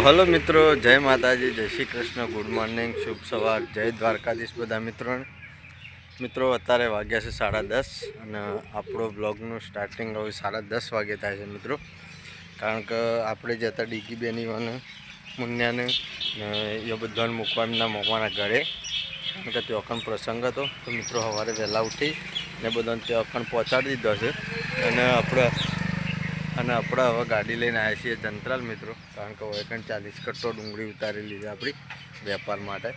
Hello મિત્રો, જય માતાજી, જય શ્રી કૃષ્ણ, ગુડ મોર્નિંગ, શુભ સવાર, જય દ્વારકાધીશ બધા મિત્રોને. મિત્રો, અત્યારે વાગ્યા છે સાડા દસ અને આપણો બ્લોગનું સ્ટાર્ટિંગ હવે સાડા દસ વાગે થાય છે મિત્રો. કારણ કે આપણે જે હતા ડીગી બેની અને મુન્યાને એ બધાને મૂકવા એમના મોમાના ઘરે. કારણ કે તે પ્રસંગ હતો. તો મિત્રો, સવારે વહેલા ઉઠી ને બધાને તે પહોંચાડી દીધો છે. અને આપણે અને આપણે હવે ગાડી લઈને આવ્યા છીએ જંત્રાલ, મિત્રો. કારણ કે કંઈ ચાલીસ કટ્ટો ડુંગળી ઉતારી લીધી આપણી વેપાર માટે.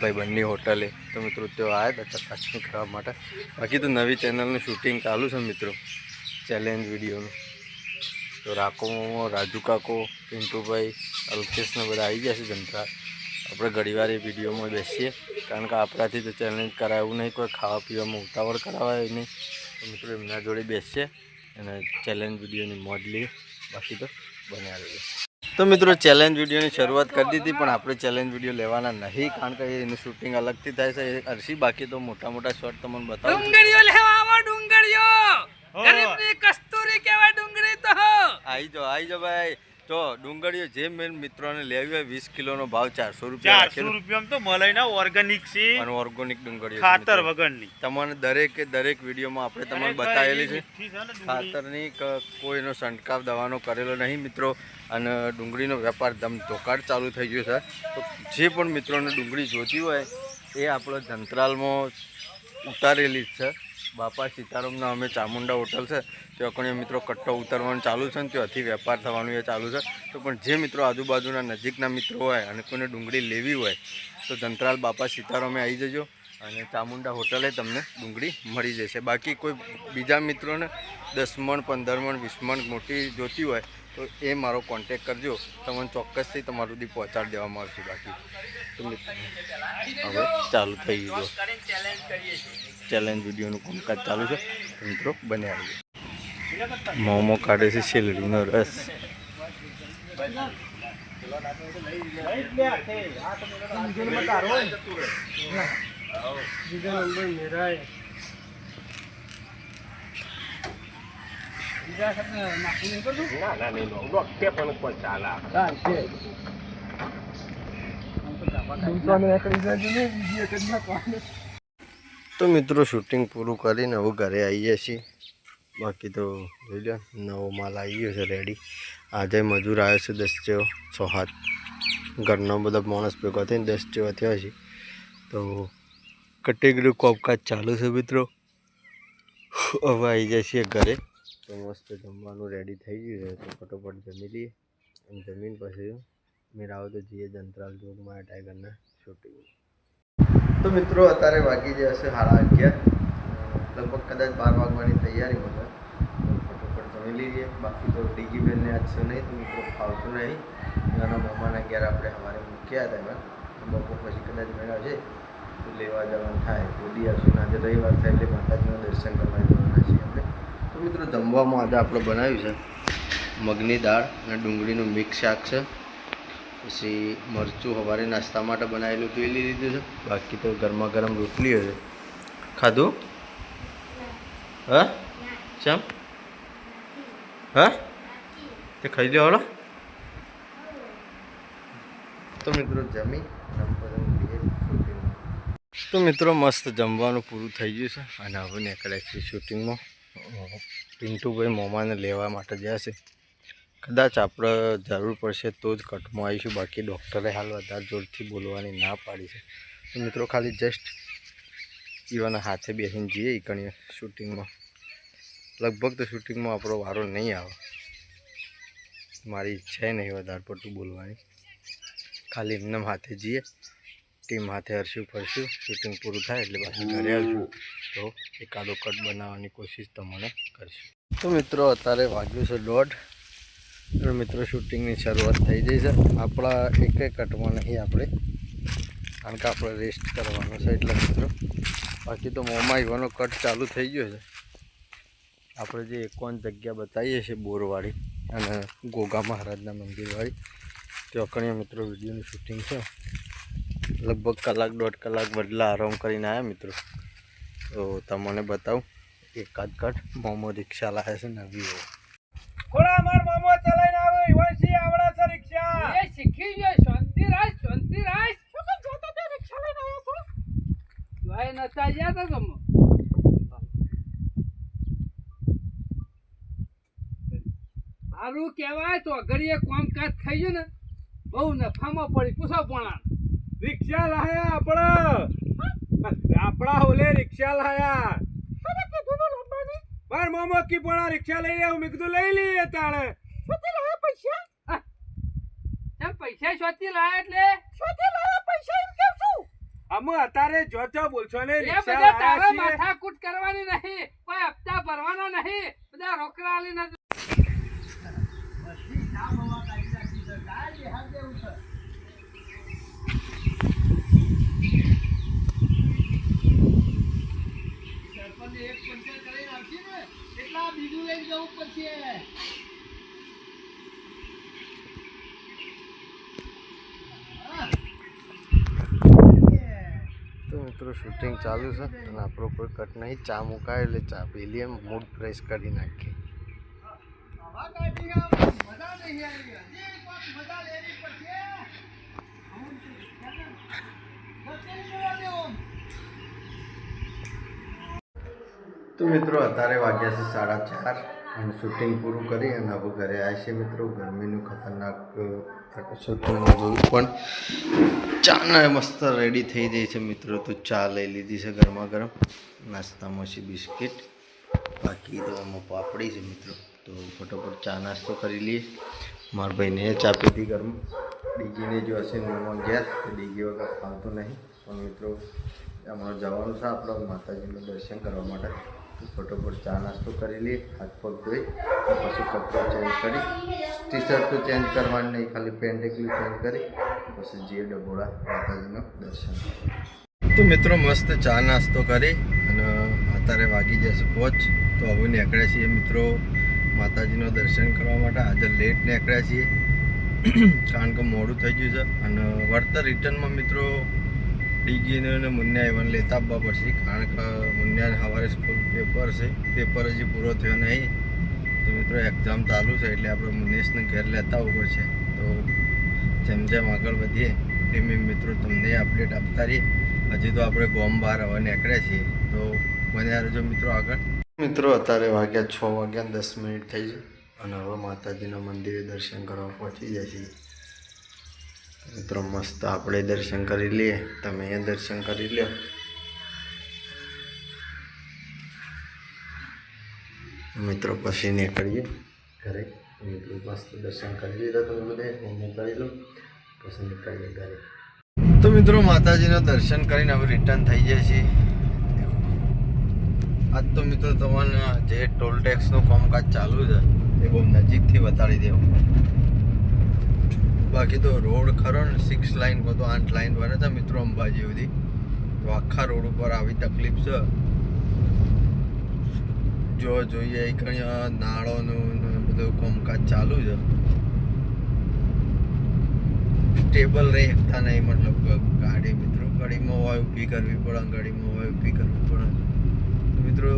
ભાઈબંધની હોટલે. તો મિત્રો, તેઓ આવ્યા હતા ચકાસણી કરવા માટે. બાકી તો નવી ચેનલનું શૂટિંગ ચાલુ છે, મિત્રો. ચેલેન્જ વિડીયોનું. તો રાકો રાજુ કાકો, પિન્ટુભાઈ અલ્કેશને બધા આવી ગયા છે જંત્રાલ. આપણે ઘડીવાર એ વિડીયોમાં બેસીએ. કારણ કે આપણાથી તો ચેલેન્જ કરાવવું નહીં, કોઈ ખાવા પીવામાં ઉતાવળ કરાવાય નહીં. તો મિત્રો, એમના જોડે બેસીએ. અને ચેલેન્જ વિડીયોની મોડલી બાકી તો બન્યા રહીએ તો મિત્રો ચેલેન્જ વિડીયોની શરૂઆત કરી દીધી પણ આપણે ચેલેન્જ વીડિયો લેવાના નહીં કારણ કે એનું શૂટિંગ અલગથી થાય છે. અરસી બાકી તો મોટા મોટા શોર્ટ તમને બતાવો. ડુંગળીઓ લેવા આવો ડુંગળીઓ! ગરીબની કસ્તુરી કેવા ડુંગળી તો આઈ જાઓ આઈ જાઓ ભાઈ. જો ડુંગળીઓ જે મેન મિત્રોને લેવી હોય વીસ કિલોનો ભાવ ચારસો રૂપિયા ચારસો રૂપિયામાં તો મળે ના ઓર્ગેનિક છે. અને ઓર્ગોનિક ડુંગળીઓ ખાતર. વગરની. તમને દરેકે દરેક વિડીયોમાં આપણે તમને બતાવેલી છે. ખાતરની કોઈનો છંટકાવ દવાનો કરેલો નહીં મિત્રો. અને ડુંગળીનો વેપાર ધમ ધોકાડ ચાલુ થઈ ગયો છે. તો જે પણ મિત્રોને ડુંગળી જોતી હોય એ આપણો જંત્રાલમાં ઉતારેલી જ છે. બાપા સીતારામના અમે ચામુંડા હોટલ છે, ત્યાં કણે મિત્રો કટ્ટો ઉતારવાનું ચાલુ છે ને ત્યાંથી વેપાર થવાનું એ ચાલુ છે. તો પણ જે મિત્રો આજુબાજુના નજીકના મિત્રો હોય અને કોઈને ડુંગળી લેવી હોય, તો ધંતરાલ બાપા સીતારામે આવી જજો અને ચામુંડા હોટલે તમને ડુંગળી મળી જશે. બાકી કોઈ બીજા મિત્રોને દસ મણ, પંદર મણ, વીસ મણ મોટી જોતી હોય, તો એ મારો કોન્ટેક કરજો. તમને ચોક્કસથી તમારું સુધી પહોંચાડી દેવામાં આવશે બાકી. હવે ચાલુ થઈ ગયું. ચેલેન્જ વિડીયોનું કામકાજ ચાલુ છે. મિત્રો બન્યા રહીએ મોમો કાઢે છે શેલડીનો રસ. તો મિત્રો શૂટિંગ પૂરું કરીને હવે ઘરે આવીએ છીએ. બાકી તો જોઈ લો નવો માલ આવી ગયો છે રેડી આજે મજૂર આવ્યો છે દસ જેવો, છ હાથ. ઘરનો બધા માણસ ભેગો થઈને દસ જેવા થયા છે. તો કટેગરી કોપકાજ ચાલુ છે મિત્રો. હવે આવી જાય છીએ ઘરે. તો મસ્ત જમવાનું રેડી થઈ ગયું છે. તો ફટોફટ જમી લઈએ. અને જમીન પછી મેરાવો તો જઈએ જંત્રાલ જોગમાં ટાઈગરના શૂટિંગ તો મિત્રો, અત્યારે વાગી ગયા છે સાડા અગિયાર. લગભગ કદાચ બાર વાગવાની તૈયારીમાં છે તો ફટોફટ જમી લઈએ. બાકી તો ડીગી બેનને આજ છે નહીં, તો મિત્રો ફાવતું નહીં. નાના મામાના ઘેર આપણે અમારે મૂક્યા હતા એમાં. બપોર પછી કદાચ મેળા છે, તો લેવા જવાનું થાય. બોલી આવશું આજે રવિવાર થાય એટલે માતાજીના દર્શન કરવા જવાના છીએ આપણે. તો મિત્રો, જમવામાં આજે આપણે બનાવ્યું છે મગની દાળ અને ડુંગળીનું મિક્સ શાક છે. પછી મરચું સવારે નાસ્તા માટે બનાવેલું પી લીધું છે. બાકી તો ગરમા ગરમ રોટલીઓ છે ખાધું? હા? ચમ? હા? તે ખાઈ લ્યો, હલો. તો મિત્રો જમી. તો મિત્રો મસ્ત જમવાનું પૂરું થઈ ગયું છે. અને હવે નીકળ્યા છીએ શૂટિંગમાં. પિન્ટુભાઈ મોમાને લેવા માટે ગયા છે. કદાચ આપણે જરૂર પડશે તો જ કટમાં આવીશું. બાકી ડૉક્ટરે હાલ વધારે જોરથી બોલવાની ના પાડી છે. તો મિત્રો ખાલી જસ્ટ ઈવાના હાથે બેસીને જઈએ કણીએ શૂટિંગમાં લગભગ તો શૂટિંગમાં આપણો વારો નહીં આવે. મારી ઈચ્છા એ નહીં વધારે પડતું બોલવાની. ખાલી એમને હાથે જઈએ, ટીમ હાથે હરશું ફરશું શૂટિંગ પૂરું થાય એટલે પાછું ઘરે આવશું. તો એકાદો કટ બનાવવાની કોશિશ તમને કરશું. તો મિત્રો, અત્યારે વાગ્યું છે દોઢ. મિત્રો શૂટિંગની શરૂઆત થઈ જઈ છે. આપણા એક કટમાં નહીં આપણે, કારણ કે આપણે રેસ્ટ કરવાનો છે એટલે મિત્રો, બાકી તો મોંમાં ઈવાનો કટ ચાલુ થઈ ગયો છે. આપણે જે એકોન જગ્યા બતાવીએ છીએ બોરવાળી અને ગોગા મહારાજના મંદિરવાળી અકણીયા મિત્રો વિડીયોનું શૂટિંગ છે. લગભગ કલાક, દોઢ કલાક બદલા આરામ કરીને આવ્યા મિત્રો. તો તમને બતાવું, એકાદ કટ મોમો રિક્ષા લાવે છે નવી. એવો ખોળા માર મામો ચલાઈને આવે વંશી આવડા છે રિક્ષા? શીખી ગયો શાંતિ રાખ શાંતિ રાખ. શું કામ જોતા તો રિક્ષા લઈને આવ્યો છો? જોઈ નતા ગયા તો તમે સારું કહેવાય તો ઘડીએ કામકાજ થઈ ગયું ને બહુ નફામાં પડી. પૂછો પણ. રિક્ષા લાયા આપણા. આપણા હોલે રિક્ષા લાયા. પણ મોમો કી પણ રિક્ષા લઈ આવું? મેં કીધું લઈ લઈએ તાણે પૈસા કેમ પૈસા શોધી લાયા એટલે? શોધી લાયા પૈસા એમ કેમ છું અમે અત્યારે જો જો બોલશો ને એ બધા તારે લાયા છીએ. માથાકૂટ કરવાની નહીં કોઈ હપ્તા ભરવાનો નહીં બધા રોકડા જવું તો મિત્રો શૂટિંગ ચાલુ છે અને આપણો કોઈ કટ નહીં. ચા મુકાય એટલે ચા પી લઈએ. મૂડ ફ્રેશ કરી નાખીએ. તો મિત્રો, અત્યારે વાગ્યા છે સાડા ચાર. અને શૂટિંગ પૂરું કરી અને હવે ઘરે આવ્યા છે મિત્રો. ગરમીનું ખતરનાક શૂટિંગ જોયું, પણ ચા મસ્ત રેડી થઈ જાય છે મિત્રો. તો ચા લઈ લીધી છે ગરમા ગરમ. નાસ્તામાં છે બિસ્કિટ. બાકી તો આમાં પાપડી છે મિત્રો. તો ફટોફટ ચા નાસ્તો કરી લઈએ. મારા ભાઈને ચા પીધી ગરમ. ડીજીને જો હશે નોમાં ગયા તો ડીજી વગર ફાવતું નહીં. પણ મિત્રો, અમારે જવાનું છે આપણે માતાજીનું દર્શન કરવા માટે. ફટોફટ ચા નાસ્તો કરી લઈએ, હાથ પગ ધોઈ પછી કપડો ચેન્જ કરી ટી શર્ટ તો ચેન્જ કરવાની નહીં, ખાલી પેન્ટ એકલું ચેન્જ કરી, પછી જે ડબોળા માતાજીનું દર્શન. તો મિત્રો, મસ્ત ચા નાસ્તો કરી, અને અત્યારે વાગી જશે પહોંચ તો હવે નીકળ્યા છીએ મિત્રો માતાજીનું દર્શન કરવા માટે. આજે લેટ નીકળ્યા છીએ, કારણ કે મોડું થઈ ગયું છે, અને વળતર રિટર્નમાં મિત્રો ડીગીને અને મુન્યા એવન લેતા આવવા પડશે, કારણ કે મુન્યાને સવારે સ્કૂલ પેપર છે પેપર હજી પૂરો થયો નહીં. તો મિત્રો એક્ઝામ ચાલુ છે એટલે આપણે મુનેશને ઘેર લેતા આવવું પડશે. તો જેમ જેમ આગળ વધીએ, એમ એમ મિત્રો, તમને અપડેટ આપતા રહીએ. હજી તો આપણે ગોમ બહાર હવે નીકળ્યા છીએ. તો બન્યા રહેજો મિત્રો આગળ. મિત્રો, અત્યારે વાગ્યા છ વાગ્યા દસ મિનિટ થઈ છે. અને હવે માતાજીના મંદિરે દર્શન કરવા પહોંચી જાય છીએ. મિત્રો, મસ્ત આપણે દર્શન કરી લઈએ. તમે એ દર્શન કરી લો મિત્રો, પછી નીકળીએ ઘરે. મિત્રો, મસ્ત દર્શન કરી લીધા તમે બધે. કરી લો. પછી નીકળીએ ઘરે. તો મિત્રો, માતાજીના દર્શન કરીને હવે રિટર્ન થઈ જાય છે આજ તો મિત્રો તમને જે ટોલ ટેક્સનું કામકાજ ચાલુ છે, એ બહુ નજીકથી બતાડી દેવું. બાકી તો રોડ ખરો ને સિક્સ લાઇન કો તો આઠ લાઇન બને છે મિત્રો અંબાજી સુધી. તો આખા રોડ ઉપર આવી તકલીફ છે. જો જોઈએ એ કઈ નાળોનું બધું કોમકાજ ચાલુ છે. સ્ટેબલ રહી શકતા નહીં, મતલબ ગાડી મિત્રો ગાડીમાં હોય, ઊભી કરવી પડે, ગાડીમાં હોય, ઊભી કરવી પડે. મિત્રો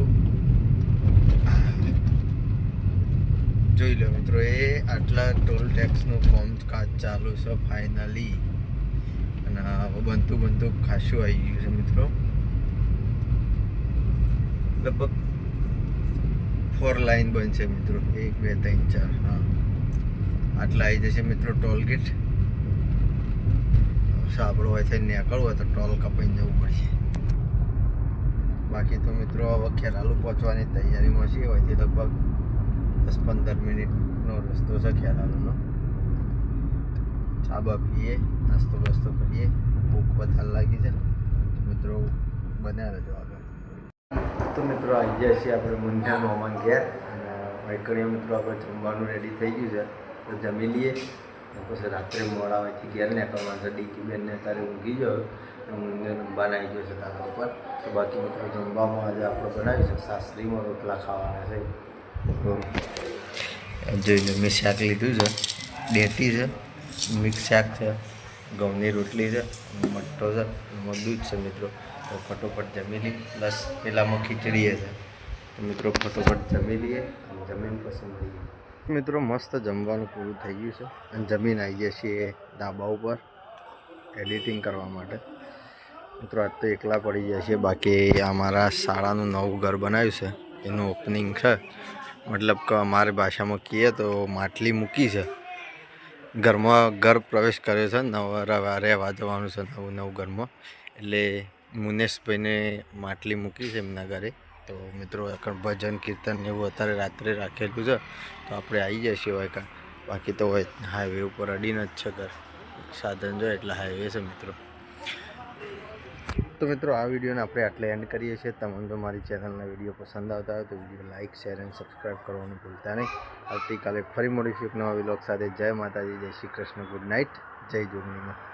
જોઈ લો મિત્રો, એ આટલા ટોલ ટેક્સનું કામકાજ ચાલુ છે ફાઇનલી અને બનતું બનતું ખાસું આવી ગયું છે મિત્રો. લગભગ ફોર લાઈન બનશે મિત્રો, એક, બે, ત્રણ, ચાર, હા. આટલા આવી જશે મિત્રો ટોલ ગેટ સાંભળો હોય છે, નીકળવું હોય તો ટોલ કપાઈને જવું પડશે. બાકી તો મિત્રો, હવે ખેરાલુ પહોંચવાની તૈયારીમાં છીએ, હોયથી લગભગ દસ પંદર મિનિટનો રસ્તો છે ખેરાલુનો ચા બા પીએ નાસ્તો બાસ્તો કરીએ ભૂખ વધારે લાગી છે તો મિત્રો બન્યા રહેજો આગળ તો મિત્રો આવી ગયા છીએ આપણે મુંજા મોમાં ઘેર અને વૈકણીઓ મિત્રો આપણે જમવાનું રેડી થઈ ગયું છે, તો જમી લઈએ અને પછી રાત્રે મોડા હોયથી ઘેર નીકળવાનું છે, ડીકી બેનને અત્યારે ઊંઘી ગયો મુંજને રમવાના આવી ગયો છે તારા ઉપર. તો બાકી મિત્રો, જમવામાં આજે આપણે બનાવીશું સાસરીમાં રોટલા ખાવાના છે. જોઈ લો, મેં શાક લીધું છે ડેટી છે, મિક્સ શાક છે, ઘઉંની રોટલી છે મઠો છે, એમાં દૂધ છે મિત્રો. તો ફટોફટ જમી લઈએ પ્લસ પેલામાં ખીચડી છે. તો મિત્રો ફટોફટ જમી લઈએ અને જમીન પછી મળીએ. મિત્રો, મસ્ત જમવાનું પૂરું થઈ ગયું છે અને જમીન આવી ગયા છીએ ધાબા ઉપર એડિટિંગ કરવા માટે. મિત્રો, આજ તો એકલા પડી જાય છે બાકી અમારા શાળાનું નવું ઘર બનાવ્યું છે. એનું ઓપનિંગ છે. મતલબ કે અમારી ભાષામાં કહીએ તો માટલી મૂકી છે. ઘરમાં ઘર પ્રવેશ કર્યો છે, નવા રહેવા જવાનું છે, નવું નવું ઘરમાં. એટલે મુનેશભાઈને માટલી મૂકી છે એમના ઘરે. તો મિત્રો આગળ ભજન કીર્તન એવું અત્યારે રાત્રે રાખેલું છે, તો આપણે આવી જઈએ હોય બાકી તો હોય હાઈવે ઉપર અડીને જ છે ઘર. સાધન જો એટલે હાઈવે છે મિત્રો. તો મિત્રો, આ વિડીયોને આપણે આટલે એન્ડ કરીએ છીએ. તમને જો મારી ચેનલના વીડિયો પસંદ આવતા હોય તો વીડિયો લાઇક શેર અને સબસ્ક્રાઈબ કરવાનું ભૂલતા નહીં. આવતીકાલે ફરી મળીશું એક નવા વિલોગ સાથે. જય માતાજી, જય શ્રી કૃષ્ણ. ગુડ નાઇટ જય જોગણીમાં